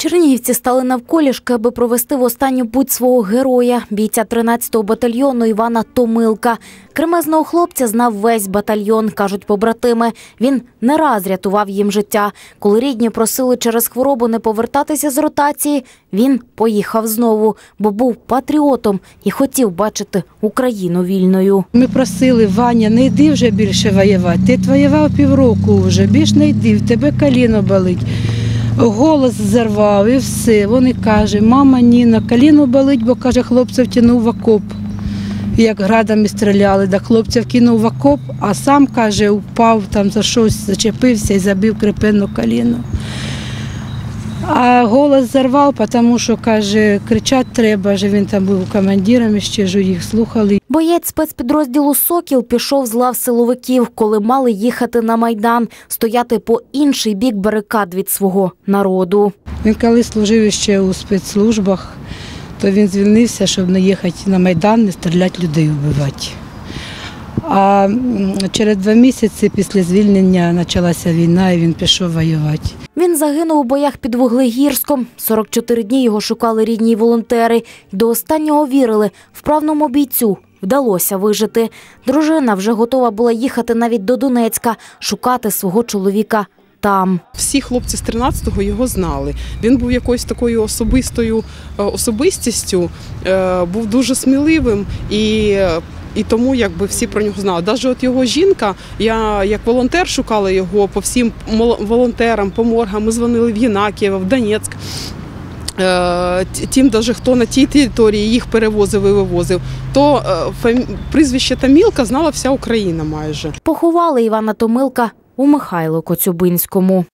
Чернігівці стали навколішки, аби провести в останню путь свого героя, бійця 13-го батальйону Івана Томилка. Кремезного хлопця знав весь батальйон, кажуть побратими. Він не раз рятував їм життя. Коли рідні просили через хворобу не повертатися з ротації, він поїхав знову, бо був патріотом і хотів бачити Україну вільною. Ми просили, Ваня, не йди вже більше воювати. Ти воював півроку вже, більш не йди, в тебе коліно болить. Голос зарвав і все. Вони каже, мама Ніна, коліно болить, бо каже, хлопця втягнув в окоп. Як градами стріляли, да хлопця вкинув в окоп, а сам каже, упав там за щось, зачепився і забив крепенно коліно. А голос зарвав, тому що каже, кричати треба, що він там був командиром, ще ж їх слухали. Боєць спецпідрозділу Сокіл пішов з лав силовиків, коли мали їхати на майдан, стояти по інший бік барикад від свого народу. Він коли служив ще у спецслужбах, то він звільнився, щоб не їхати на Майдан, не стріляти людей вбивати. А через два місяці після звільнення почалася війна і він пішов воювати. Він загинув у боях під Вуглегірськом. 44 дні його шукали рідні волонтери. До останнього вірили, вправному бійцю вдалося вижити. Дружина вже готова була їхати навіть до Донецька, шукати свого чоловіка там. Всі хлопці з 13-го його знали. Він був якоюсь такою особистою е, особистістю, е, був дуже сміливим і. І тому якби всі про нього знали. Навіть от його жінка, я як волонтер шукала його по всім волонтерам, по моргам. Ми дзвонили в Єнакієво, в Донецьк. Е, Тим, даже хто на тій території їх перевозив і вивозив, то е, фамі- прізвище Тамілка знала вся Україна майже. Поховали Івана Томилка у Михайло Коцюбинському.